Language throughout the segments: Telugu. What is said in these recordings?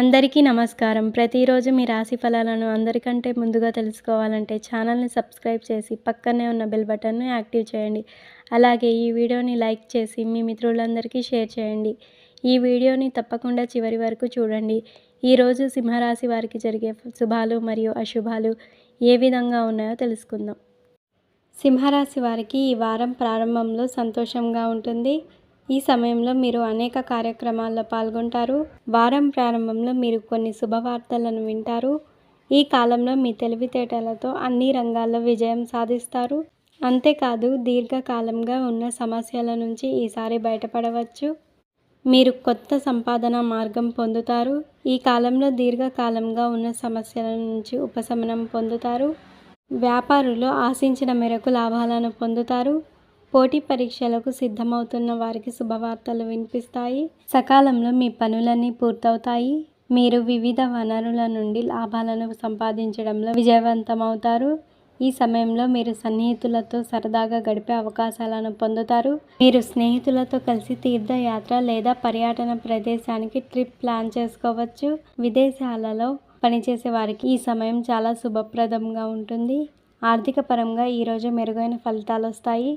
అందరికీ నమస్కారం. ప్రతిరోజు మీ రాశి ఫలాలను అందరికంటే ముందుగా తెలుసుకోవాలంటే ఛానల్ని సబ్స్క్రైబ్ చేసి పక్కనే ఉన్న బెల్ బటన్ను యాక్టివ్ చేయండి. అలాగే ఈ వీడియోని లైక్ చేసి మీ మిత్రులందరికీ షేర్ చేయండి. ఈ వీడియోని తప్పకుండా చివరి వరకు చూడండి. ఈరోజు సింహరాశి వారికి జరిగే శుభాలు మరియు అశుభాలు ఏ విధంగా ఉన్నాయో తెలుసుకుందాం. సింహరాశి వారికి ఈ వారం ప్రారంభంలో సంతోషంగా ఉంటుంది. ఈ సమయంలో మీరు అనేక కార్యక్రమాల్లో పాల్గొంటారు. వారం ప్రారంభంలో మీరు కొన్ని శుభవార్తలను వింటారు. ఈ కాలంలో మీ తెలివితేటలతో అన్ని రంగాల్లో విజయం సాధిస్తారు. అంతేకాదు దీర్ఘకాలంగా ఉన్న సమస్యల నుంచి ఈసారి బయటపడవచ్చు. మీరు కొత్త సంపాదన మార్గం పొందుతారు. ఈ కాలంలో దీర్ఘకాలంగా ఉన్న సమస్యల నుంచి ఉపశమనం పొందుతారు. వ్యాపారులు ఆశించిన మేరకు లాభాలను పొందుతారు. పోటీ పరీక్షలకు సిద్ధమవుతున్న వారికి శుభవార్తలు వినిపిస్తాయి. సకాలంలో మీ పనులన్నీ పూర్తవుతాయి. మీరు వివిధ వనరుల నుండి లాభాలను సంపాదించడంలో విజయవంతమవుతారు. ఈ సమయంలో మీరు సన్నిహితులతో సరదాగా గడిపే అవకాశాలను పొందుతారు. మీరు స్నేహితులతో కలిసి తీర్థయాత్ర లేదా పర్యటన ప్రదేశానికి ట్రిప్ ప్లాన్ చేసుకోవచ్చు. విదేశాలలో పనిచేసే వారికి ఈ సమయం చాలా శుభప్రదంగా ఉంటుంది. ఆర్థిక పరంగా ఈరోజు మెరుగైన ఫలితాలు వస్తాయి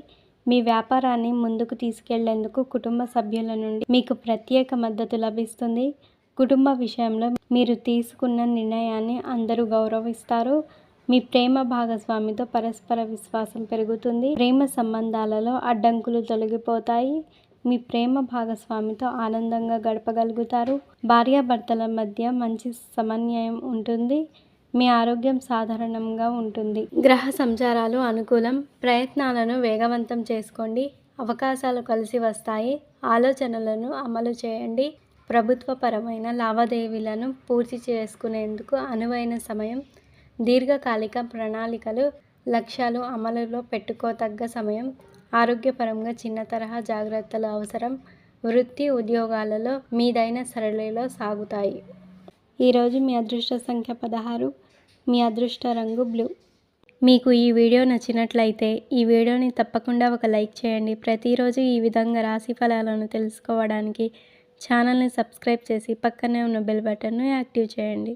మీ వ్యాపారాన్ని ముందుకు తీసుకెళ్ళేందుకు కుటుంబ సభ్యుల నుండి మీకు ప్రత్యేక మద్దతు లభిస్తుంది. కుటుంబ విషయంలో మీరు తీసుకున్న నిర్ణయాన్ని అందరూ గౌరవిస్తారు. మీ ప్రేమ భాగస్వామితో పరస్పర విశ్వాసం పెరుగుతుంది. ప్రేమ సంబంధాలలో అడ్డంకులు తొలగిపోతాయి. మీ ప్రేమ భాగస్వామితో ఆనందంగా గడపగలుగుతారు. భార్యాభర్తల మధ్య మంచి సమన్వయం ఉంటుంది. మీ ఆరోగ్యం సాధారణంగా ఉంటుంది. గ్రహ సంచారాలు అనుకూలం. ప్రయత్నాలను వేగవంతం చేసుకోండి. అవకాశాలు కలిసి వస్తాయి. ఆలోచనలను అమలు చేయండి. ప్రభుత్వపరమైన లావాదేవీలను పూర్తి చేసుకునేందుకు అనువైన సమయం. దీర్ఘకాలిక ప్రణాళికలు లక్ష్యాలు అమలులో పెట్టుకోతగ్గ సమయం. ఆరోగ్యపరంగా చిన్న తరహా జాగ్రత్తలు అవసరం. వృత్తి ఉద్యోగాలలో మీదైన సరళిలో సాగుతాయి. ఈరోజు మీ అదృష్ట సంఖ్య పదహారు మీ అదృష్ట రంగు బ్లూ. మీకు ఈ వీడియో నచ్చినట్లయితే ఈ వీడియోని తప్పకుండా ఒక లైక్ చేయండి. ప్రతిరోజు ఈ విధంగా రాశి ఫలాలను తెలుసుకోవడానికి ఛానల్ని సబ్స్క్రైబ్ చేసి పక్కనే ఉన్న బెల్ బటన్ను యాక్టివ్ చేయండి.